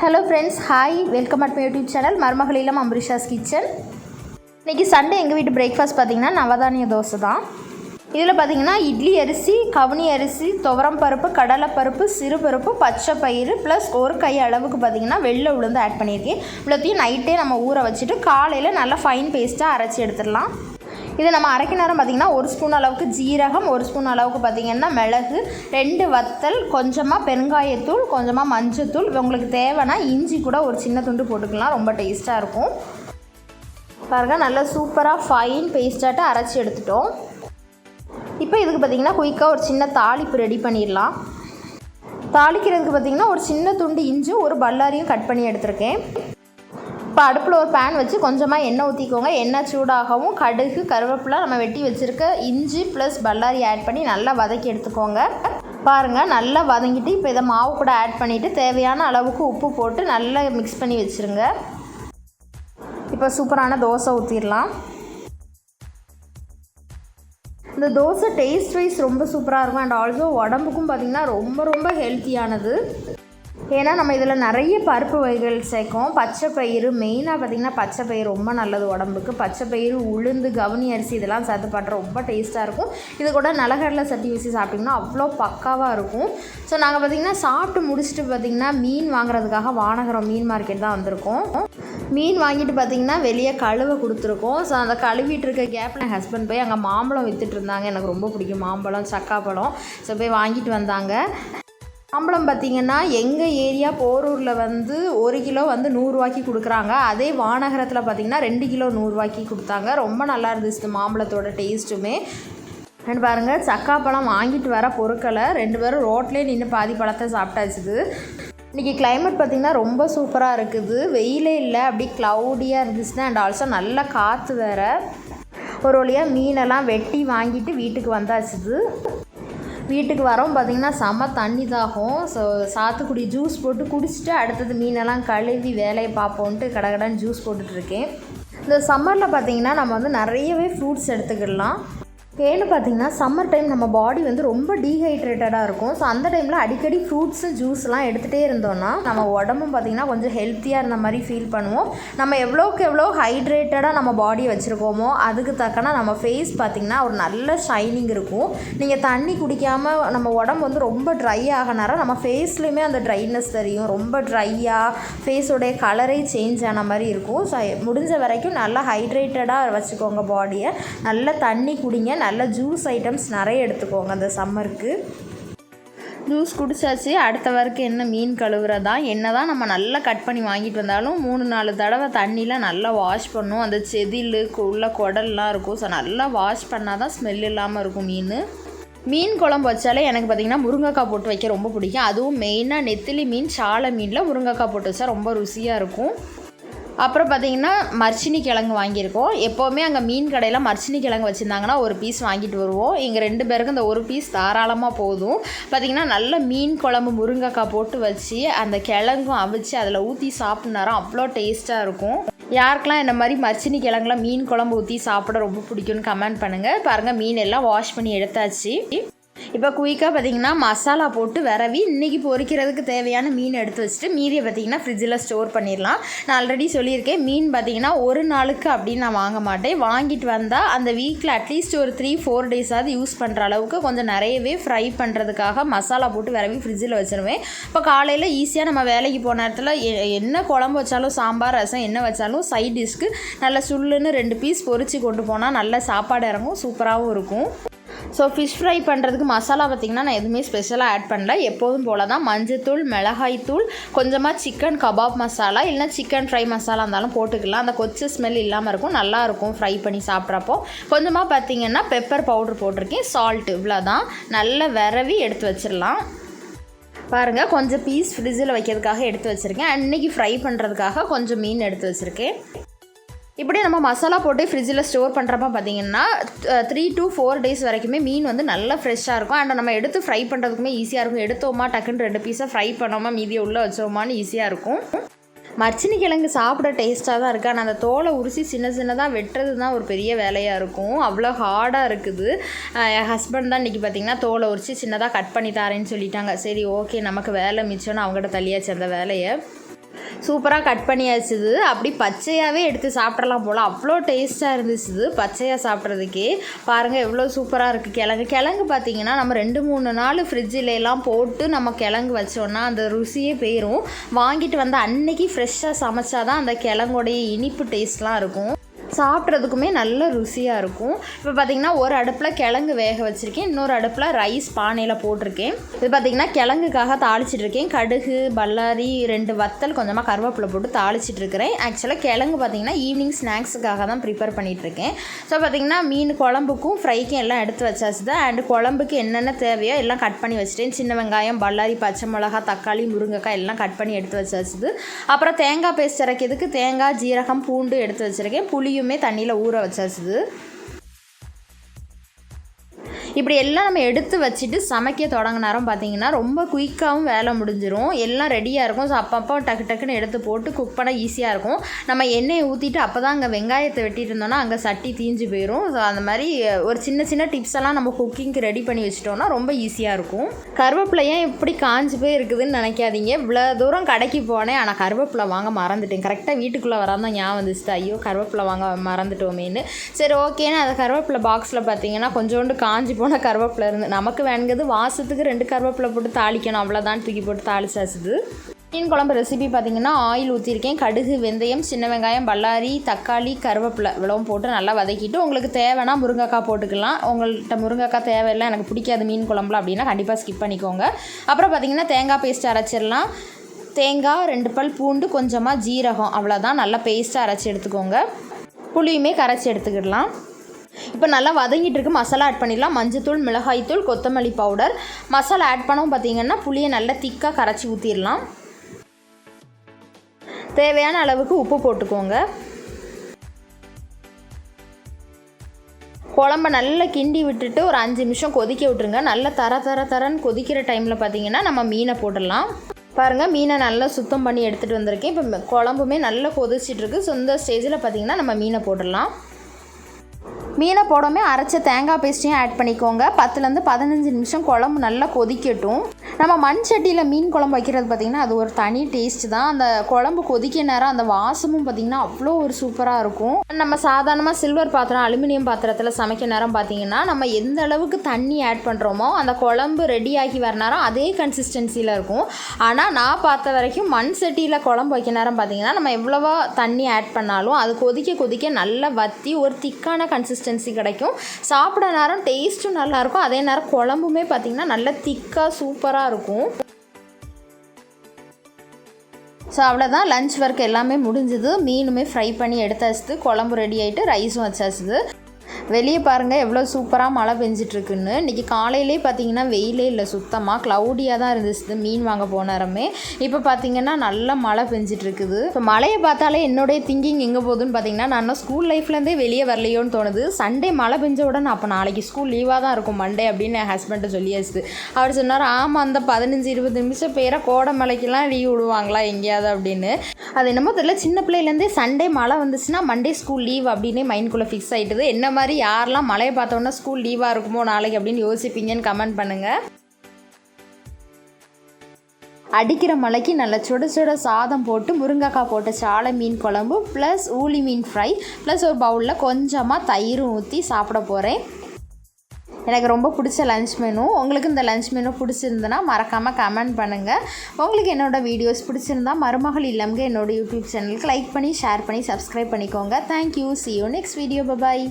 Hello friends hi welcome at my YouTube channel மருமகள் இல்லம் kitchen இன்றைக்கி சண்டே எங்கள் வீட்டு பிரேக்ஃபாஸ்ட் பார்த்திங்கன்னா நவதானிய தோசை தான். இதில் பார்த்தீங்கன்னா இட்லி அரிசி கவுனி அரிசி துவரம் பருப்பு கடலை பருப்பு சிறு சிறுபருப்பு பச்சை பயிறு ப்ளஸ் ஒரு கை அளவுக்கு பார்த்திங்கன்னா வெள்ளை உளுந்து ஆட் பண்ணியிருக்கேன். இவ்வளோத்தையும் நைட்டே நம்ம ஊற வச்சுட்டு காலையில் நல்லா ஃபைன் பேஸ்ட்டாக அரைச்சி எடுத்துடலாம். இது நம்ம அரைக்க நேரம் பார்த்திங்கன்னா ஒரு ஸ்பூன் அளவுக்கு ஜீரகம் ஒரு ஸ்பூன் அளவுக்கு பார்த்திங்கன்னா மிளகு ரெண்டு வத்தல் கொஞ்சமாக பெருங்காயத்தூள் கொஞ்சமாக மஞ்சத்தூள். உங்களுக்கு தேவைன்னா இஞ்சி கூட ஒரு சின்ன துண்டு போட்டுக்கலாம். ரொம்ப டேஸ்ட்டாக இருக்கும். பாருங்கள் நல்லா சூப்பராக ஃபைன் பேஸ்ட்டாட்டு அரைச்சி எடுத்துட்டோம். இப்போ இதுக்கு பார்த்திங்கன்னா குயிக்காக ஒரு சின்ன தாளிப்பு ரெடி பண்ணிடலாம். தாளிக்கிறதுக்கு பார்த்திங்கன்னா ஒரு சின்ன துண்டு இஞ்சி ஒரு பல்லாரியும் கட் பண்ணி எடுத்திருக்கேன். இப்போ அடுப்பில் ஒரு பேன் வச்சு கொஞ்சமாக எண்ணெய் ஊற்றிக்கோங்க எண்ணெய் சூடாகவும் கடுகு கருவேப்பிலை நம்ம வெட்டி வச்சுருக்க இஞ்சி ப்ளஸ் பல்லாரி ஆட் பண்ணி நல்லா வதக்கி எடுத்துக்கோங்க. பாருங்கள் நல்லா வதங்கிட்டு இப்போ இதை மாவு கூட ஆட் பண்ணிவிட்டு தேவையான அளவுக்கு உப்பு போட்டு நல்லா மிக்ஸ் பண்ணி வச்சுருங்க. இப்போ சூப்பரான தோசை ஊற்றிடலாம் இந்த தோசை டேஸ்ட் வைஸ் ரொம்ப சூப்பராக இருக்கும். அண்ட் ஆல்சோ உடம்புக்கும் பார்த்திங்கன்னா ரொம்ப ரொம்ப ஹெல்த்தியானது ஏன்னா நம்ம இதில் நிறைய பருப்பு வகைகள் சேர்க்கோம். பச்சை பயிறு மெயினாக பார்த்திங்கன்னா பச்சை பயிறு ரொம்ப நல்லது உடம்புக்கு. பச்சை பயிறு உளுந்து கவுனி அரிசி இதெல்லாம் சேர்த்து பண்ணுற ரொம்ப டேஸ்ட்டாக இருக்கும். இது கூட நிலக்கடலை சட்டி வச்சு சாப்பிட்டிங்கன்னா அவ்வளோ பக்காவாக இருக்கும். ஸோ நாங்கள் பார்த்திங்கன்னா சாப்பிட்டு முடிச்சுட்டு பார்த்திங்கன்னா மீன் வாங்குறதுக்காக வானகரம் மீன் மார்க்கெட் தான் வந்திருக்கோம். மீன் வாங்கிட்டு பார்த்திங்கன்னா வெளியே கழுவ கொடுத்துருக்கோம். ஸோ அந்த கழுவிட்டு இருக்க கேப்பில் என் ஹஸ்பண்ட் போய் அங்கே மாம்பழம் விற்றுட்டு இருந்தாங்க. எனக்கு ரொம்ப பிடிக்கும். மாம்பழம் சக்காப்பழம் ஸோ போய் வாங்கிட்டு வந்தாங்க. மாம்பழம் பார்த்திங்கன்னா எங்கள் ஏரியா போரூரில் வந்து ஒரு கிலோ வந்து நூறுரூவாய்க்கு கொடுக்குறாங்க. அதே வானகரத்தில் பார்த்திங்கன்னா ரெண்டு கிலோ நூறுரூவாய்க்கு கொடுத்தாங்க. ரொம்ப நல்லா இருந்துச்சு இந்த மாம்பழத்தோட டேஸ்ட்டுமே. அண்ட் பாருங்கள் சக்காப்பழம் வாங்கிட்டு வர பொருட்களை ரெண்டு பேரும் ரோட்லேயே நின்று பாதி பழத்தை சாப்பிட்டாச்சுது இன்றைக்கி கிளைமேட் பார்த்திங்கன்னா ரொம்ப சூப்பராக இருக்குது. வெயிலே இல்லை அப்படி க்ளவுடியாக இருந்துச்சுன்னா அண்ட் ஆல்சோ நல்ல காற்று வேறு. ஒரு வழியாக மீனெல்லாம் வெட்டி வாங்கிட்டு வீட்டுக்கு வந்தாச்சுது வீட்டுக்கு வரோம் பார்த்திங்கன்னா செம்ம தண்ணி தாகும். ஸோ சாத்துக்குடி ஜூஸ் போட்டு குடிச்சிட்டு அடுத்தது மீனெல்லாம் கழுவி வேலையை பார்ப்போன்ட்டு கடகடன்னு ஜூஸ் போட்டுட்ருக்கேன் இந்த சம்மரில் பார்த்திங்கன்னா நம்ம வந்து நிறையவே ஃப்ரூட்ஸ் எடுத்துக்கிடலாம். ஏன்னு பார்த்தீங்கன்னா சம்மர் டைம் நம்ம பாடி வந்து ரொம்ப டீஹைட்ரேட்டடாக இருக்கும். ஸோ அந்த டைமில் அடிக்கடி ஃப்ரூட்ஸு ஜூஸ்லாம் எடுத்துகிட்டே இருந்தோம்னா நம்ம உடம்பும் பார்த்திங்கன்னா கொஞ்சம் ஹெல்த்தியாக இருந்த மாதிரி ஃபீல் பண்ணுவோம். நம்ம எவ்வளோக்கு எவ்வளோ ஹைட்ரேட்டடாக நம்ம பாடியை வச்சுருக்கோமோ அதுக்கு தக்கன நம்ம ஃபேஸ் பார்த்திங்கன்னா ஒரு நல்ல ஷைனிங் இருக்கும். நீங்கள் தண்ணி குடிக்காமல் நம்ம உடம்பு வந்து ரொம்ப ட்ரை ஆகினார நம்ம ஃபேஸ்லேயுமே அந்த ட்ரைனஸ் தெரியும். ரொம்ப ட்ரையாக ஃபேஸோடைய கலரே சேஞ்ச் ஆன மாதிரி இருக்கும். ஸோ முடிஞ்ச வரைக்கும் நல்லா ஹைட்ரேட்டடாக வச்சுக்கோங்க பாடியை நல்லா தண்ணி குடிங்க நல்ல ஜூஸ் ஐட்டம்ஸ் நிறைய எடுத்துக்கோங்க அந்த சம்மருக்கு. ஜூஸ் குடிச்சாச்சு. அடுத்த வரைக்கும் என்ன மீன் கழுவுறதா என்ன தான் நம்ம நல்லா கட் பண்ணி வாங்கிட்டு வந்தாலும் மூணு நாலு தடவை தண்ணியில் நல்லா வாஷ் பண்ணும். அந்த செதில் உள்ள குடல்லாம் இருக்கும். ஸோ நல்லா வாஷ் பண்ணால் தான் ஸ்மெல் இல்லாமல் இருக்கும் மீன். மீன் குழம்பு வச்சாலே எனக்கு பார்த்திங்கன்னா முருங்கைக்காய் போட்டு வைக்க ரொம்ப பிடிக்கும். அதுவும் மெயினாக நெத்திலி மீன் சாலை மீனில் முருங்கைக்காய் போட்டு வச்சா ரொம்ப ருசியாக இருக்கும். அப்புறம் பார்த்திங்கன்னா மர்ச்சினி கிழங்கு வாங்கியிருக்கோம். எப்போவுமே அங்கே மீன் கடையில் மர்ச்சினி கிழங்கு வச்சுருந்தாங்கன்னா ஒரு பீஸ் வாங்கிட்டு வருவோம். எங்கள் ரெண்டு பேருக்கும் இந்த ஒரு பீஸ் தாராளமாக போதும். பார்த்திங்கன்னா நல்ல மீன் குழம்பு முருங்கைக்காய் போட்டு வச்சு அந்த கிழங்கும் அவிச்சு அதில் ஊற்றி சாப்பிட்னாரோ அவ்வளோ டேஸ்ட்டாக இருக்கும். யாருக்கெல்லாம் இந்த மாதிரி மர்ச்சினி கிழங்குலாம் மீன் குழம்பு ஊற்றி சாப்பிட ரொம்ப பிடிக்கும்னு கமெண்ட் பண்ணுங்கள் பாருங்கள் மீன் எல்லாம் வாஷ் பண்ணி எடுத்தாச்சு. இப்போ குயிக்காக பார்த்தீங்கன்னா மசாலா போட்டு விரவி இன்றைக்கி பொரிக்கிறதுக்கு தேவையான மீன் எடுத்து வச்சுட்டு மீதியை பார்த்தீங்கன்னா ஃப்ரிட்ஜில் ஸ்டோர் பண்ணிடலாம். நான் ஆல்ரெடி சொல்லியிருக்கேன் மீன் பார்த்தீங்கன்னா ஒரு நாளுக்கு அப்படின்னு நான் வாங்க மாட்டேன். வாங்கிட்டு வந்தால் அந்த வீக்கில் அட்லீஸ்ட் ஒரு த்ரீ ஃபோர் டேஸாவது யூஸ் பண்ணுற அளவுக்கு கொஞ்சம் நிறையவே ஃப்ரை பண்ணுறதுக்காக மசாலா போட்டு விரவி ஃப்ரிட்ஜில் வச்சுருவேன். இப்போ காலையில் ஈஸியாக நம்ம வேலைக்கு போன நேரத்தில் என்ன குழம்பு வச்சாலும் சாம்பார் ரசம் என்ன வச்சாலும் சைட் டிஷ்க்கு நல்ல சுள்ளுன்னு ரெண்டு பீஸ் பொறிச்சு கொண்டு போனால் நல்ல சாப்பாடு இறங்கும் சூப்பராகவும் இருக்கும். ஸோ ஃபிஷ் ஃப்ரை பண்ணுறதுக்கு மசாலா பார்த்திங்கன்னா நான் எதுவுமே ஸ்பெஷலாக ஆட் பண்ணல. எப்போதும் போல் தான் மஞ்சத்தூள் மிளகாய்த்தூள் கொஞ்சமாக சிக்கன் கபாப் மசாலா இல்லைனா சிக்கன் ஃப்ரை மசாலா இருந்தாலும் போட்டுக்கலாம். அந்த கொச்சு ஸ்மெல் இல்லாமல் இருக்கும். நல்லாயிருக்கும் ஃப்ரை பண்ணி சாப்பிட்றப்போ. கொஞ்சமாக பார்த்திங்கன்னா பெப்பர் பவுடர் போட்டிருக்கேன். சால்ட் இவ்வளோ தான் நல்லா விரவி எடுத்து வச்சிடலாம் பாருங்கள் கொஞ்சம் பீஸ் ஃப்ரிட்ஜில் வைக்கிறதுக்காக எடுத்து வச்சுருக்கேன். அன்றைக்கி ஃப்ரை பண்ணுறதுக்காக கொஞ்சம் மீன் எடுத்து வச்சுருக்கேன். இப்படி நம்ம மசாலா போட்டு ஃப்ரிட்ஜில் ஸ்டோர் பண்ணுறப்ப பார்த்தீங்கன்னா த்ரீ டு ஃபோர் டேஸ் வரைக்குமே மீன் வந்து நல்லா ஃப்ரெஷ்ஷாக இருக்கும். அண்ட் நம்ம எடுத்து ஃப்ரை பண்ணுறதுக்குமே ஈஸியாக இருக்கும். எடுத்தோமா டக்குன்னு ரெண்டு பீஸாக ஃப்ரை பண்ணோமா மீதியை உள்ளே வச்சோமான்னு ஈஸியாக இருக்கும். மர்ச்சினி கிழங்கு சாப்பிட டேஸ்ட்டாக தான் இருக்குது ஆனால் அந்த தோலை உரிசி சின்ன சின்னதாக வெட்டுறது தான் ஒரு பெரிய வேலையாக இருக்கும். அவ்வளோ ஹார்டாக இருக்குது. என் ஹஸ்பண்ட் தான் இன்றைக்கி பார்த்திங்கன்னா தோலை உரிச்சு சின்னதாக கட் பண்ணி தரேன்னு சொல்லிட்டாங்க. சரி ஓகே நமக்கு வேலை மிச்சம்னு அவங்ககிட்ட தள்ளியாச்சு அந்த வேலையை. சூப்பராக கட் பண்ணியாச்சுது. அப்படி பச்சையாகவே எடுத்து சாப்பிட்றலாம் போல். அவ்வளோ டேஸ்ட்டாக இருந்துச்சுது பச்சையாக சாப்பிட்றதுக்கே. பாருங்கள் எவ்வளோ சூப்பராக இருக்குது கிழங்கு கிழங்கு பார்த்தீங்கன்னா நம்ம ரெண்டு மூணு நாள் ஃப்ரிட்ஜில் எல்லாம் போட்டு நம்ம கிழங்கு வச்சோன்னா அந்த ருசியே போயிடும் வாங்கிட்டு வந்து அன்னைக்கு ஃப்ரெஷ்ஷாக சமைச்சாதான் அந்த கிழங்கோடைய இனிப்பு டேஸ்ட்லாம் இருக்கும். சாப்பிட்றதுக்குமே நல்ல ருசியாக இருக்கும். இப்போ பார்த்திங்கன்னா ஒரு அடுப்பில் கிழங்கு வேக வச்சுருக்கேன். இன்னொரு அடுப்பில் ரைஸ் பானையில் போட்டிருக்கேன். இது பார்த்திங்கன்னா கிழங்குக்காக தாளிச்சிட்டு இருக்கேன் கடுகு பல்லாரி ரெண்டு வத்தல் கொஞ்சமாக கருவேப்பிலை போட்டு தாளிச்சிட்டு இருக்கிறேன் ஆக்சுவலாக கிழங்கு பார்த்திங்கன்னா ஈவினிங் ஸ்நாக்ஸுக்காக தான் ப்ரிப்பேர் பண்ணிகிட்ருக்கேன் ஸோ பார்த்திங்கன்னா மீன் குழம்புக்கும் ஃப்ரைக்கும் எல்லாம் எடுத்து வச்சாச்சு தான் அண்டு குழம்புக்கு என்னென்ன தேவையோ எல்லாம் கட் பண்ணி வச்சுட்டேன். சின்ன வெங்காயம் பல்லாரி பச்சை மிளகா தக்காளி முருங்கைக்காய் எல்லாம் கட் பண்ணி எடுத்து வச்சாச்சுது. அப்புறம் தேங்காய் பேஸ்ட் இறக்கிறதுக்கு தேங்காய் ஜீரகம் பூண்டு எடுத்து வச்சுருக்கேன். புளியும் தண்ணியில் ஊற வச்சாச்சுது. இப்படி எல்லாம் நம்ம எடுத்து வச்சுட்டு சமைக்க தொடங்க நேரம் பார்த்தீங்கன்னா ரொம்ப குயிக்காகவும் வேலை முடிஞ்சிடும் எல்லாம் ரெடியாக இருக்கும். ஸோ அப்பப்போ டக்கு டக்குன்னு எடுத்து போட்டு குக் பண்ண ஈஸியாக இருக்கும். நம்ம எண்ணெயை ஊற்றிட்டு அப்போ தான் அங்கே வெங்காயத்தை வெட்டிட்டு இருந்தோம்னா அங்கே சட்டி தீஞ்சு போயிடும் ஸோ அந்த மாதிரி ஒரு சின்ன சின்ன டிப்ஸ் எல்லாம் நம்ம குக்கிங்க்கு ரெடி பண்ணி வச்சிட்டோம்னா ரொம்ப ஈஸியாக இருக்கும். கருவேப்பிலை ஏன் இப்படி காஞ்சு போய் இருக்குதுன்னு நினைக்காதீங்க. இவ்வளோ தூரம் கடைக்கு போனேன். ஆனால் கருவேப்பிலை வாங்க மறந்துட்டேன். கரெக்டாக வீட்டுக்குள்ளே வராமல் ஞாபகம் வந்துச்சு. ஐயோ கருவேப்பிலை வாங்க மறந்துட்டோமேன்னு. சரி ஓகேன்னு அந்த கருவேப்பிலை பாக்ஸில் பார்த்தீங்கன்னா கொஞ்சோண்டு காஞ்சி போன கருவேப்பிலை இருந்து நமக்கு வேணுங்கிறது வாசத்துக்கு ரெண்டு கருவேப்பிலை போட்டு தாளிக்கணும். அவ்வளோதான் தூக்கி போட்டு தாளிச்சாச்சுது. மீன் குழம்பு ரெசிபி பார்த்திங்கன்னா ஆயில் ஊற்றிருக்கேன் கடுகு வெந்தயம் சின்ன வெங்காயம் பல்லாரி தக்காளி கருவேப்பிலை இவ்வளவும் போட்டு நல்லா வதக்கிட்டு உங்களுக்கு தேவைன்னா முருங்கைக்காய் போட்டுக்கலாம். உங்கள்கிட்ட முருங்கைக்காய் தேவையில்லை எனக்கு பிடிக்காது மீன் குழம்புல அப்படின்னா கண்டிப்பாக ஸ்கிப் பண்ணிக்கோங்க. அப்புறம் பார்த்திங்கன்னா தேங்காய் பேஸ்ட் அரைச்சிடலாம். தேங்காய் ரெண்டு பல் பூண்டு கொஞ்சமாக ஜீரகம் அவ்வளோதான் நல்லா பேஸ்ட்டாக அரைச்சி எடுத்துக்கோங்க. புளியுமே கரைச்சி எடுத்துக்கிடலாம். இப்போ நல்லா வதங்கிட்டு இருக்கு மசாலா ஆட் பண்ணிடலாம். மஞ்சத்தூள் மிளகாய்த்தூள் கொத்தமல்லி பவுடர் மசாலா ஆட் பண்ணவும் பார்த்தீங்கன்னா புளியை நல்லா திக்காக கரைச்சி ஊற்றிடலாம் தேவையான அளவுக்கு உப்பு போட்டுக்கோங்க. குழம்ப நல்லா கிண்டி விட்டுட்டு ஒரு அஞ்சு நிமிஷம் கொதிக்க விட்டுருங்க. நல்லா தர தர தரன்னு கொதிக்கிற டைமில் பார்த்தீங்கன்னா நம்ம மீனை போடலாம் பாருங்கள் மீனை நல்லா சுத்தம் பண்ணி எடுத்துகிட்டு வந்திருக்கேன். இப்போ குழம்புமே நல்லா கொதிச்சிட்ருக்கு ஸோ இந்த ஸ்டேஜில் பார்த்தீங்கன்னா நம்ம மீனை போட்டுடலாம். மீனை போடாமல் அரைச்ச தேங்காய் பேஸ்ட்டையும் ஆட் பண்ணிக்கோங்க. பத்துலேருந்து பதினஞ்சு நிமிஷம் குழம்பு நல்லா கொதிக்கட்டும். நம்ம மண் சட்டியில் மீன் குழம்பு வைக்கிறது பார்த்திங்கன்னா அது ஒரு தனி டேஸ்ட் தான். அந்த குழம்பு கொதிக்க நேரம் அந்த வாசமும் பார்த்திங்கன்னா அவ்வளோ ஒரு சூப்பராக இருக்கும். நம்ம சாதாரணமாக சில்வர் பாத்திரம் அலுமினியம் பாத்திரத்தில் சமைக்க நேரம் பார்த்திங்கன்னா நம்ம எந்த அளவுக்கு தண்ணி ஆட் பண்ணுறோமோ அந்த குழம்பு ரெடி ஆகி வர நேரம் அதே கன்சிஸ்டன்சியில் இருக்கும். ஆனால் நான் பார்த்த வரைக்கும் மண் சட்டியில் குழம்பு வைக்க நேரம் பார்த்திங்கன்னா நம்ம எவ்வளோவா தண்ணி ஆட் பண்ணாலும் அது கொதிக்க கொதிக்க நல்லா வற்றி ஒரு திக்கான கன்சிஸ்டன்சி கிடைக்கும். சாப்பிட நேரம் டேஸ்ட்டும் நல்லாயிருக்கும். அதே நேரம் குழம்புமே பார்த்திங்கன்னா நல்லா திக்காக சூப்பராக இருக்கும். ஸோ அவ்வளோதான் லஞ்ச் ஒர்க் எல்லாமே முடிஞ்சுது. மீனுமே ஃப்ரை பண்ணி எடுத்தாச்சுது குழம்பு ரெடி ஆகிட்டு ரைஸும் வச்சாச்சுது வெளியே பாருங்கள் எவ்வளோ சூப்பராக மழை பெஞ்சிட்ருக்குன்னு. இன்றைக்கி காலையிலே பார்த்தீங்கன்னா வெயிலே இல்லை சுத்தமாக க்ளவுடியாக தான் இருந்துச்சு மீன் வாங்க போனாரமே இப்போ பார்த்தீங்கன்னா நல்ல மழை பெஞ்சிட்ருக்குது. இப்போ மழையை பார்த்தாலே என்னுடைய திங்கிங் எங்கே போகுதுன்னு பார்த்தீங்கன்னா நான் ஸ்கூல் லைஃப்லேருந்தே வெளியே வரலையோன்னு தோணுது. சண்டே மழை பெஞ்ச உடனே அப்போ நாளைக்கு ஸ்கூல் லீவாக தான் இருக்கும் மண்டே அப்படின்னு என் ஹஸ்பண்ட்டை சொல்லியாச்சு. அவர் சொன்னார் ஆமாம் அந்த பதினஞ்சு இருபது நிமிஷம் பேரை கோடை மலைக்கெல்லாம் லீவ் விடுவாங்களா எங்கேயாவது? அப்படின்னு. அது என்னமோ தெரியல சின்ன பிள்ளையிலேருந்தே சண்டே மழை வந்துச்சுன்னா மண்டே ஸ்கூல் லீவ் அப்படின்னே மைண்ட்குள்ளே ஃபிக்ஸ் ஆகிட்டுது என்ன மாதிரி யாரெல்லாம் மழையை பார்த்தோன்னா ஸ்கூல் லீவாக இருக்குமோ நாளைக்கு அப்படின்னு யோசிப்பீங்கன்னு கமெண்ட் பண்ணுங்கள் அடிக்கிற மலைக்கு நல்ல சுட சுட சாதம் போட்டு முருங்கைக்காய் போட்ட சாலை மீன் குழம்பு ப்ளஸ் ஊளி மீன் ஃப்ரை ப்ளஸ் ஒரு பவுலில் கொஞ்சமாக தயிரும் ஊற்றி சாப்பிட போகிறேன் எனக்கு ரொம்ப பிடிச்ச லன்ச் மெனு உங்களுக்கு இந்த லன்ச் மெனு பிடிச்சிருந்தனா மறக்காமல் கமெண்ட் பண்ணுங்கள் உங்களுக்கு என்னோடய வீடியோஸ் பிடிச்சிருந்தா மருமகள் இல்லம்ங்க என்னோடய யூடியூப் சேனலுக்கு லைக் பண்ணி ஷேர் பண்ணி சப்ஸ்கிரைப் பண்ணிக்கோங்க. Thank you see you next video bye bye